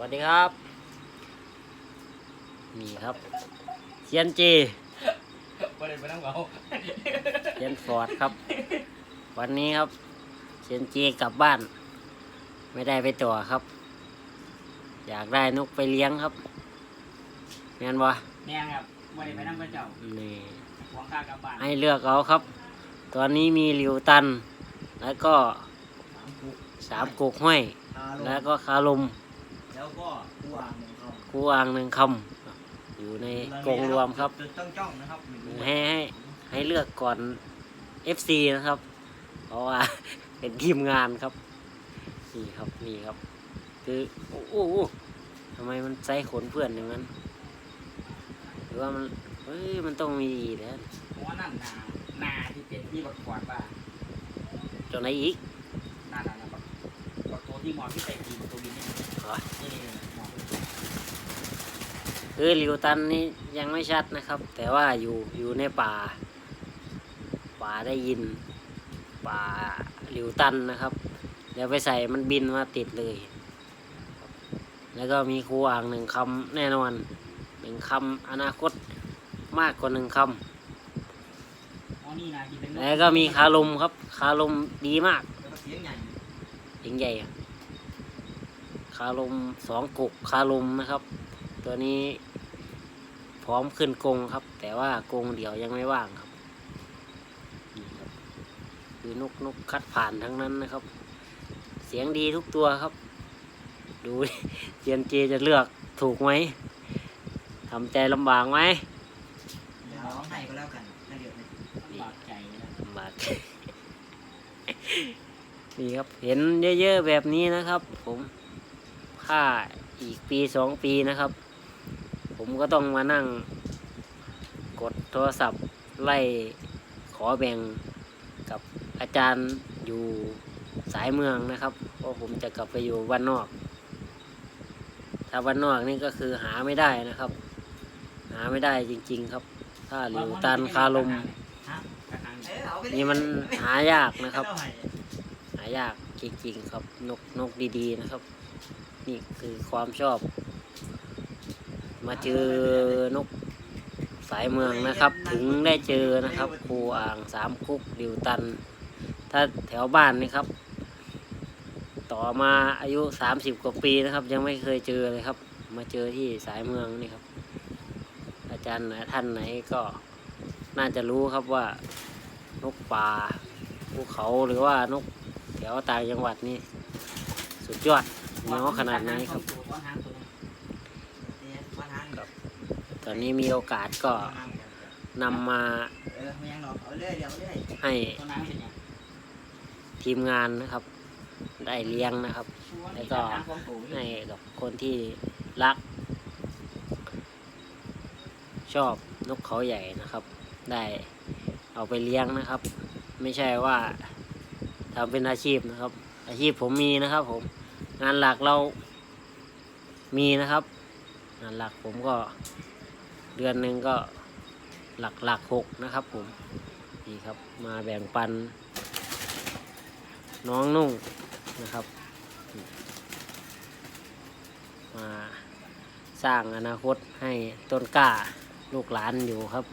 วัสดีครับ นี่ครับเซียนจีบ่ได้ไปนั่งเอาเซียนฟอร์ดครับ วันนี้ครับเซียนจีกลับบ้าน ไม่ได้ไปต่อครับ อยากได้นกไปเลี้ยงครับแม่นบ่แม่งครับบ่ได้ไปนั่งกับเจ้านี่หวงค่ากลับบ้านให้เลือกเอาครับ ตอนนี้มีหลิวตัน แล้วก็สามกุกห้อย แล้วก็คาลม แล้วก็ผู้วางหนึ่งคำคูอ่างหนึ่งคำอยู่ในกรงรวมครับจุดจ้องจ้องๆนะครับให้ให้ให้เลือกก่อน FC นะครับ เพราะว่าเป็นทีมงานครับ นี่ครับนี่ครับ คือโอ้โหทำไมมันใส่ขนเพื่อนอย่างนั้น หรือว่ามันเฮ้ยมันต้องมีดีนะหัวนั่นนานาที่เป็นที่ประกวดว่าจนไหนอีกนานานะบักบักตัวที่หมอที่ไปกินตัวบินนี่อ๋อนี่นี่หมอ คือหลิวตันนี่ยังไม่ชัดนะครับ แต่ว่าอยู่อยู่ในป่า ป่าได้ยิน ป่าหลิวตันนะครับ เดี๋ยวไปใส่มันบินมาติดเลย แล้วก็มีครูอ่างหนึ่งคำแน่นอนหนึ่งคำอนาคตมากกว่าหนึ่งคอ๋อนี่นาที่เป็นำแล้วก็มีคาลมครับ คาลมดีมากแล้วก็เสียงใหญ่เองใหญ่อะคาลมสองกุกคาลมนะครับ ตัวนี้ พร้อมขึ้นกรงครับ แต่ว่ากรงเดี่ยวยังไม่ว่างครับนี่ครับคือนกนกคัดผ่านทั้งนั้นนะครับ เสียงดีทุกตัวครับ ดูเจียนเจจะเลือกถูกไหมทำใจลำบากไหมเดี๋ยวร้องไห้ก็แล้วกันน่าเดือดเลยบาดใจนะลำบาก นี่ครับ เห็นเยอะๆแบบนี้นะครับ ผม ค่าอีกปีสองปีนะครับ ผมก็ต้องมานั่ง กดโทรศัพท์ไล่ขอแบ่งกับอาจารย์อยู่สายเมืองนะครับ เพราะผมจะกลับไปอยู่บ้านนอก ถ้าบ้านนอกนี่ก็คือหาไม่ได้นะครับ หาไม่ได้จริง ๆ ครับ ถ้าหลิวตันคาลมฮะกรลยนี่มันหายากนะครับ หายากจริงๆครับนกนกดีๆนะครับ นี่คือความชอบ มาเจอนกสายเมืองนะครับ ถึงได้เจอนะครับครูอ่างสามคุกดิวตัน ถ้าแถวบ้านนี่ครับ ต่อมาอายุสามสิบกว่าปีนะครับ ยังไม่เคยเจอเลยครับ มาเจอที่สายเมืองนี่ครับ อาจารย์ไหนท่านไหนก็น่าจะรู้ครับว่านกป่าภูเขาหรือว่านกแถวต่างจังหวัดนี่สุดยอดเหนียขนาดไหนครับ ก้อนหางตัวนึง เนี่ยวันหาง ครับ ตอนนี้มีโอกาสก็นำมาให้ทีมงานนะครับ ได้เลี้ยงนะครับ แล้วก็ให้กับคนที่รัก ชอบนกเขาใหญ่นะครับ ได้เอาไปเลี้ยงนะครับ ไม่ใช่ว่าทำเป็นอาชีพนะครับ อาชีพผมมีนะครับ ผมงานหลักเรามีนะครับ งานหลักผมก็ เดือนหนึ่งก็หลักหลักหกนะครับผมนี่ครับมาแบ่งปัน น้องนุ่งนะครับ มาสร้างอนาคตให้ต้นกล้าลูกหลานอยู่ครับ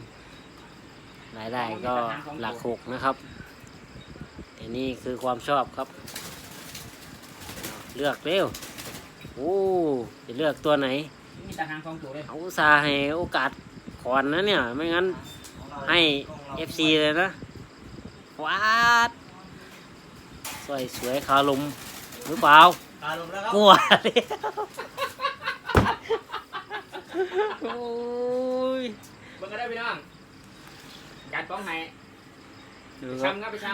รายได้ก็หลักหกนะครับแต่นี่คือความชอบครับ เลือกเร็วโอ้จะเลือกตัวไหน มีตาหางสองตัวเลยเอาอุตสาห์ให้โอกาสก่อนนะเนี่ย ไม่งั้นให้ FC เลยนะว้าดสวยสวยคาลมหรือเปล่าตาลงแล้วครับกลัวเลยโอ้ยเบิ่งก็ได้พี่น้องจัดป้องให้ดูไปครับช้ำครับไปช้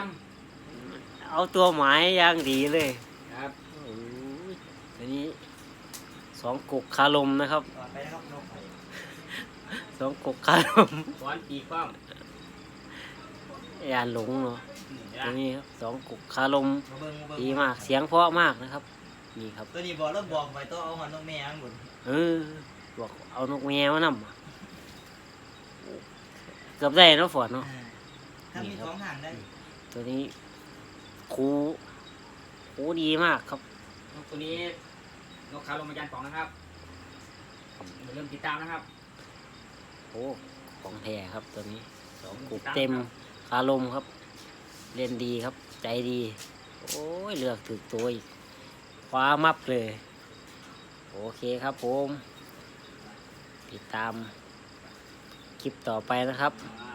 เอาตัวหมายอย่างดีเลยำครับ โอ้ยอันนี้ สองกุกคาลมนะครับก่อนไปนะครับนกไผ่สองกุกคาลมสอนปีกป้อมยานหลงเนาะอืมตัวนี้ครับสองกุกคาลมมาเบิ่งมาเบิ่งดีมากเสียงเพราะมากนะครับ นี่ครับ ตัวนี้บอกแล้วบอกไปต้องเอาหันนกแม่ข้างบนเออบอกเอานกแมวมานำอะเกือบได้เนาะฝนเนาะอ่าถ้ามีสองหางได้ตัวนี้ครูครูดีมากครับตัวนี้ นกขาวลงมายันของนะครับอย่าลืมติดตามนะครับ โอ้ของแท้ครับตัวนี้สองกลุ่มเต็มคารมครับ เล่นดีครับ ใจดี โอ้ยเลือกถึกตัวอีกคว้ามับเลย โอเคครับผม ติดตามคลิปต่อไปนะครับอ่า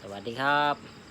สวัสดีครับ